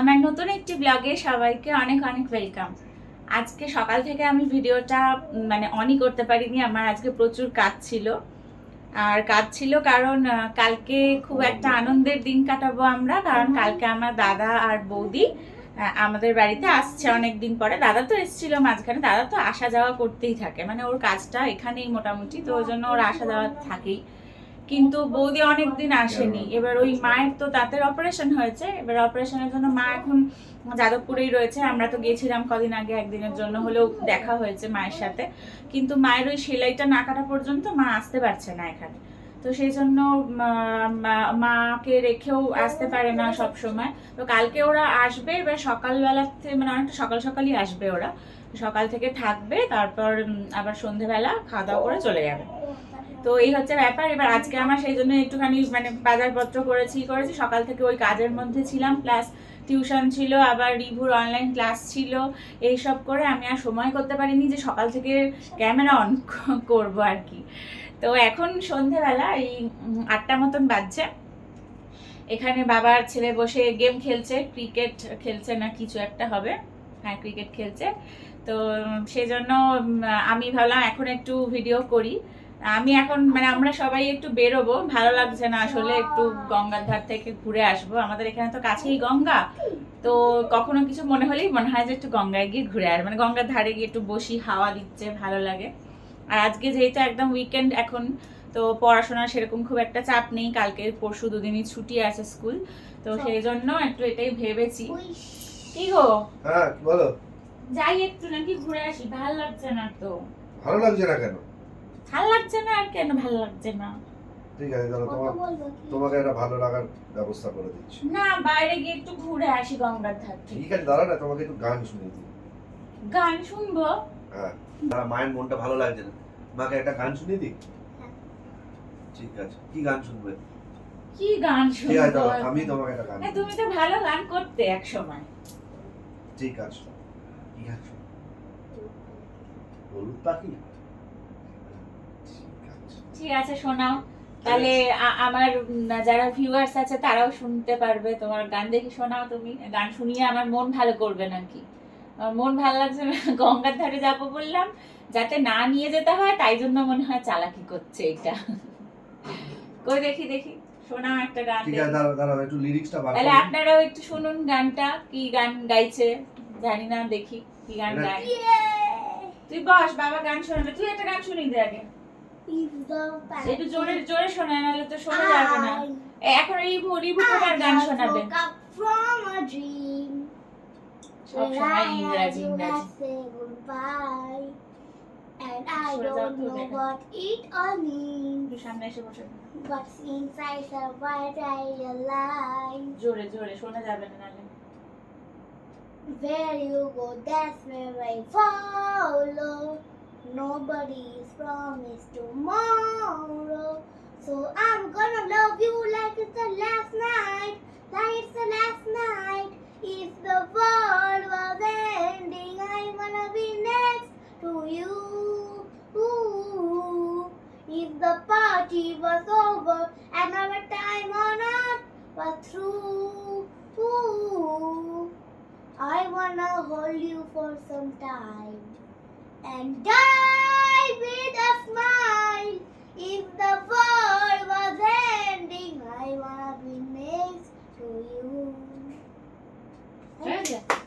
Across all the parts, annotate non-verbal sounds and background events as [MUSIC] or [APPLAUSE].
আমার নতুন একটি ব্লগে সবাইকে অনেক অনেক ওয়েলকাম আজকে সকাল থেকে আমি ভিডিওটা মানে অনই করতে পারিনি, আমার আজকে প্রচুর কাজ ছিল। আর কাজ ছিল কারণ কালকে খুব একটা আনন্দের দিন কাটাবো আমরা, কারণ কালকে আমার দাদা আর বৌদি আমাদের বাড়িতে আসছে অনেক দিন পরে। দাদা তো এসেছিল মাঝখানে, দাদা তো আসা যাওয়া করতেই থাকে। মানে ওর কাজটা এখানেই মোটামুটি, তো ওই জন্য ওর আসা যাওয়া থাকেই। কিন্তু বৌদি অনেক দিন আসেনি। এবার ওই মায়ের তো দাঁতের অপারেশন হয়েছে। এবার অপারেশনের জন্য মা এখন যাদবপুরেই রয়েছে। আমরা তো গেছিলাম কদিন আগে একদিনের জন্য, হলেও দেখা হয়েছে মায়ের সাথে। কিন্তু মায়ের ওই সেলাইটা না কাটা পর্যন্ত মা আসতে পারছে না এখানে। তো সেই জন্য মাকে রেখেও আসতে পারে না সব সময়। তো কালকে ওরা আসবে। এবার সকালবেলা মানে অনেকটা সকাল সকালই আসবে ওরা। সকাল থেকে থাকবে, তারপর আবার সন্ধেবেলা খাওয়া দাওয়া করে চলে যাবে। তো এই হচ্ছে ব্যাপার। এবার আজকে আমার সেই জন্য একটুখানি মানে বাজারপত্র করেছি করেছি। সকাল থেকে ওই কাজের মধ্যে ছিলাম প্লাস টিউশন ছিল আবার রিভুর অনলাইন ক্লাস ছিল। এইসব করে আমি আর সময় করতে পারিনি যে সকাল থেকে ক্যামেরা অন করব আর কি। তো এখন সন্ধেবেলা এই আটটা মতন বাজছে। এখানে বাবার ছেলে বসে গেম খেলছে ক্রিকেট খেলছে না কিছু একটা হবে। হ্যাঁ ক্রিকেট খেলছে। তো উম, সেই জন্য আমি ভাবলাম এখন একটু ভিডিও করি। আমি এখন মানে আমরা সবাই একটু বেরোবো ভালো লাগছে না আসলে একটু গঙ্গার ধার থেকে ঘুরে আসব। আমাদের এখানে তো কাছেই গঙ্গা তো কখনো কিছু মনে হলেই মনে হয় যে একটু গঙ্গায় গিয়ে ঘুরে আর মানে গঙ্গার ধারে গিয়ে একটু বসি হাওয়া দিচ্ছে ভালো লাগে। আর আজকে যেহেতু একদম উইকেন্ড এখন তো পড়াশোনার সেরকম খুব একটা চাপ নেই কালকে পরশু দুদিনই ছুটি আছে স্কুল তো সেই জন্য একটু এটাই ভেবেছি। কি গো? হ্যাঁ বলো। যাই একটু নাকি ঘুরে আসি ভালো লাগছে না তো। ভালো লাগছে না কেন? ভালো লাগছে না আর কেন ভালো লাগছে না? ঠিক আছে তাহলে তোমার তোমাকে একটা ভালো লাগার ব্যবস্থা করে দিচ্ছি। না বাইরে গিয়ে একটু ঘুরে আসি গঙ্গার ধার থেকে। ঠিক আছে দাঁড়া না তোমাকে একটু গান শুনিয়ে দিই। গান শুনব? হ্যাঁ মায়ের মনটা ভালো লাগছে না। মাকে একটা গান শুনিয়ে দিই? ঠিক আছে কি গান শুনবে? কি গান ঠিক আছে শুনব? আমি তোমাকে একটা গান হ্যাঁ, তুমি তো ভালো গান করতে এক সময়। ঠিক আছে কি গান শুনবে? হলুদ পাখি? ঠিক আছে শোনাও। তাহলে আমার যারা ভিউয়ার্স আছে তারাও শুনতে পারবে তোমার গান দেখে। শোনাও তুমি গান শুনিয়ে আমার মন ভালো করবে নাকি? আমার মন ভালো লাগছে না গঙ্গার ধারে যাব বললাম যাতে না নিয়ে যেতে হয় তাই জন্য মনে হয় চালাকি করছে এটা। কই দেখি দেখি শোনাও একটা গান ঠিক আছে দাঁড়া দাঁড়া একটু লিরিক্সটা বার তাহলে আপনারাও একটু শুনুন গানটা কি গান গাইছে জানি না দেখি কি গান গায়। তুই বস বাবা গান শোনাবে তুই একটা গান শুনি দে আগে। একটু জোরে জোরে শোনা নাহলে তো শোনা যাবে না এখন রিভু রিভু তোমার গান শোনাবে from a dream. সব সময় ইংরাজি ইংরাজি. And I don't know what it all means. But since I survived, I realized জোরে জোরে শোনা যাবে না নাহলে where you go, that's where I follow. Nobody is promised tomorrow. So I'm gonna love you like it's the last night, like it's the last night. If the world was ending, I wanna be next to you. If the party was over and our time on earth was through, I wanna hold you for some time and die with a smile. If the world was ending, I wanna be next to you.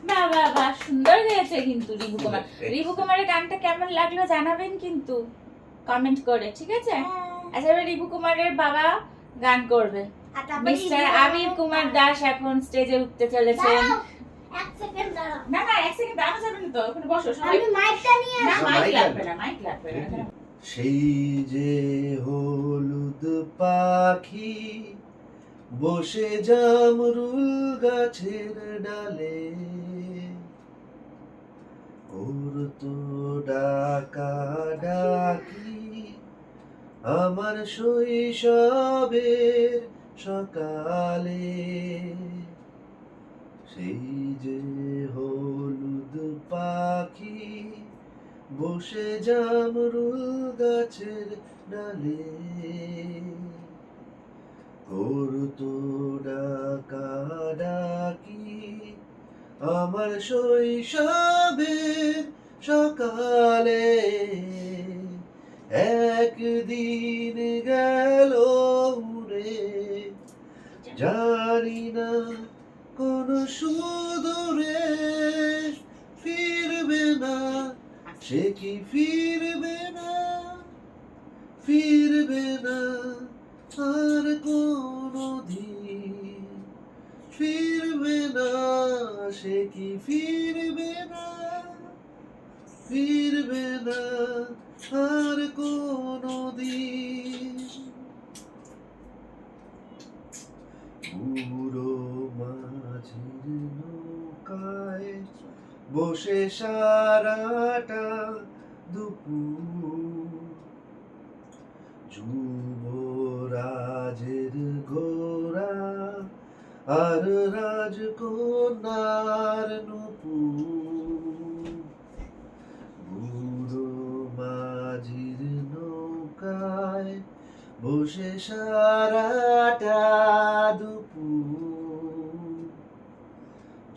বাহ বাহ বাহ সুন্দর গেয়েছে কিন্তু review Kumar. Review কুমারের গানটা কেমন লাগল জানাবেন কিন্তু কমেন্ট করে ঠিক আছে? আচ্ছা এবার রিভু কুমারের বাবা গান করবে। মিস্টার আবির কুমার দাস এখন স্টেজে উঠতে চলেছেন। না না এক সেকেন্ড দাঁড়ানো যাবে না তো ওখানে বসো আমি মাইকটা নিয়ে না মাইক মাইক লাগবে। লাগবে। না মাইক লাগবে না সেই যে হলুদ পাখি বসে জামরুল গাছের ডালে ওর তো ডাকা ডাকি আমার শৈশবের সকালে। সেই যে হলুদ পাখি বসে জামরুল গাছের ডালে। ওর তো ডাকা ডাকি, আমার শৈশবের সকালে। একদিন গেল উড়ে, জানি না কোন সুদূরে সে কি ফিরবে না? ফিরবে না আর কোনো ফিরবে না, সে কি ফিরবে না? ফিরবে না আর কোনো দিন মাঝির নৌকায় বসে সারাটা আর রাজকন্যার নুপুর বুড়ো মাঝির নৌকায় বসে সারাটা দুপুর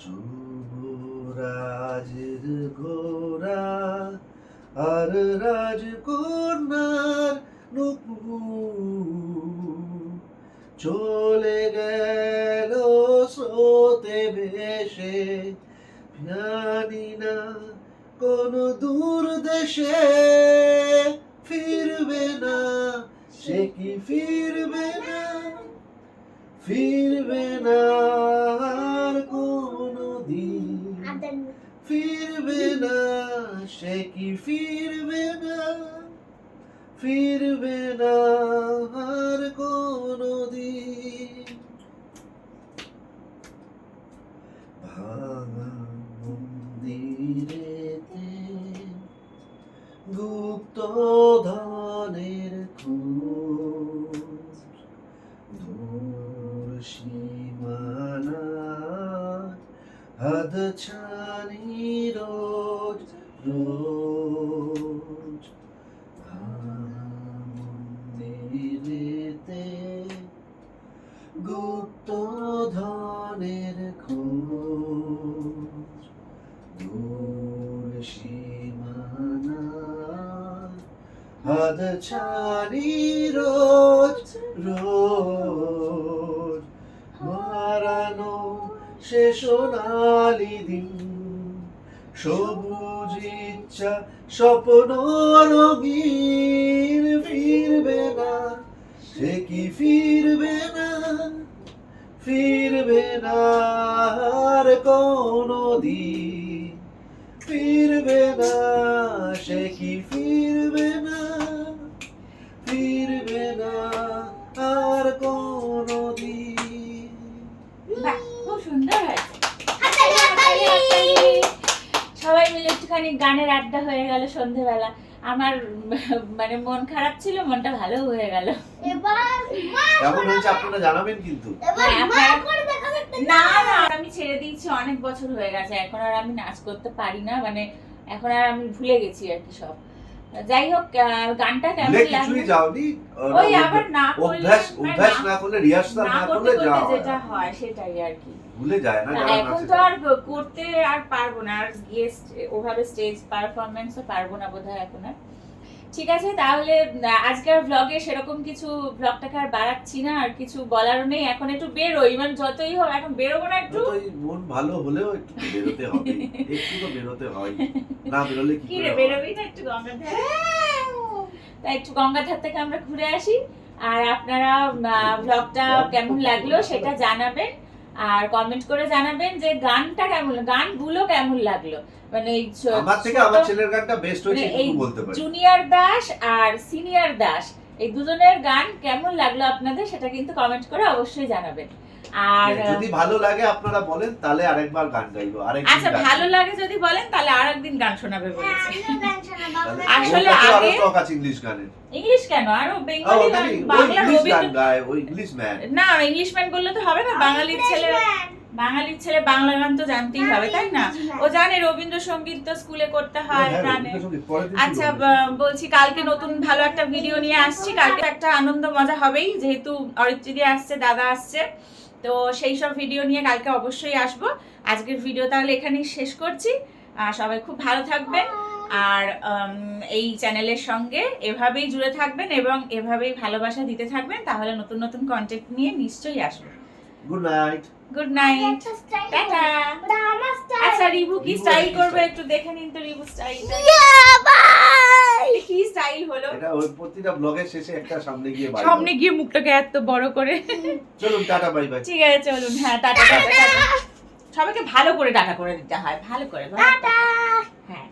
যুবরাজের ঘোড়া আর রাজকন্যার নুপুর চলে গেল ভেসে জানি না কোন দূর দেশে ফিরবে না। সে কি ফিরবে না? ফিরবে না আর কোনো দিন। ফিরবে না সে কি ফিরবে না? ফিরবে না ধনের খোঁজ। দূর সীমানা হাত রোজ রোজ। গুপ্ত ধনের খোঁজ। হাত ছানি রোজ রোজ। হারানো সে সোনালি দিন। সবুজ ইচ্ছা, স্বপ্ন রঙিন ফিরবে না। সে কি ফিরবে না? ফিরবে না আর কোনো দিন ফিরবে না, সে কি ফিরবে না? একটুখানি গানের আড্ডা হয়ে গেল সন্ধেবেলা। আমার মানে মন খারাপ ছিল মনটা ভালো হয়ে গেল। কেমন হয়েছে আপনারা জানাবেন কিন্তু। এবার হ্যাঁ, না না আমি ছেড়ে দিয়েছি অনেক বছর হয়ে গেছে। এখন আর আমি নাচ করতে পারি না মানে এখন আর আমি ভুলে গেছি আর কি সব। যাই হোক গানটা কেমন লাগল? যাওনি। ওই আবার না অভ্যাস অভ্যাস না- করলে রিহার্সাল না করলে যাওয়া যেটা হয় সেটাই আর কি। ভুলে যায় না না, এখন তো আর করতে আর পারব না আর গেস্ট ওভাবে স্টেজ পারফরমেন্সও পারব না বোধহয় এখন আর। ঠিক আছে তাহলে আজকের ব্লগে সেরকম কিছু ব্লগটাকে আর বাড়াচ্ছি না আর কিছু বলারও নেই। এখন একটু বেরোই মানে যতই হোক এখন বেরোবো না একটু? মন ভালো হলেও একটু বেরোতে হবে। [LAUGHS] একটু তো বেরোতে হয়। না বেরোলে কি রে? বেরোবি না একটু গঙ্গার তাই একটু গঙ্গার ধার থেকে আমরা ঘুরে আসি আর আপনারা ব্লগটা কেমন লাগল সেটা জানাবেন। আর কমেন্ট করে জানাবেন যে গানটা কেমন গানগুলো কেমন লাগল। মানে এই আমার থেকে আমার ছেলের গানটা বেস্ট হয়েছে মানে একটু বলতে পারি। জুনিয়র দাস আর সিনিয়র দাস এই দুজনের গান কেমন লাগল আপনাদের সেটা কিন্তু কমেন্ট করে অবশ্যই জানাবেন। আর হ্যাঁ, যদি ভালো লাগে আপনারা বলেন তাহলে আরেকবার গান গাইবো আরেকদিন আচ্ছা ভালো লাগে যদি বলেন তাহলে আর একদিন গান শোনাবে হ্যাঁ, বলেছে আপনাদের- আসলে আগে- শখ আছে ইংলিশ গানের। ইংলিশ কেন? আরও বেঙ্গলি গান বাংলা গান গায় ওই ইংলিশ ম্যান না ইংলিশ ম্যান বললে তো হবে না বাঙালির ছেলে বাঙালির ছেলে বাংলা গান তো জানতেই হবে তাই না? ও জানে রবীন্দ্রসঙ্গীত তো স্কুলে করতে হয় হ্যাঁ, গানে দিন আচ্ছা বলছি কালকে নতুন ভালো একটা ভিডিও নিয়ে আসছি কালকে একটা আনন্দ মজা হবেই যেহেতু অরিত্রিদি আসছে দাদা আসছে। তো সেই সব ভিডিও নিয়ে কালকে অবশ্যই আসব। আজকের ভিডিও তাহলে এখানেই শেষ করছি। আর সবাই খুব ভালো থাকবেন। আর এই চ্যানেলের সঙ্গে এভাবেই জুড়ে থাকবেন এবং এভাবেই ভালোবাসা দিতে থাকবেন। তাহলে নতুন নতুন কন্টেন্ট নিয়ে নিশ্চয়ই আসব। গুড নাইট গুড নাইট একটা style টাটা ওটা আমার style। আচ্ছা রিভু কি স্টাইল করবে? একটু দেখে নিন তো রিভু স্টাইল Yeah, bye! কি স্টাইল হলো? এটা ওই প্রতিটা ব্লগের শেষে একটা সামনে গিয়ে বাই সামনে গিয়ে মুখটাকে এত বড় করে। চলুন টাটা বাই বাই ঠিক আছে চলুন হ্যাঁ টাটা টাটা টাটা। সবাইকে ভালো করে টাটা করে দিতে হয় ভালো করে ভালো করে। টাটা! হ্যাঁ।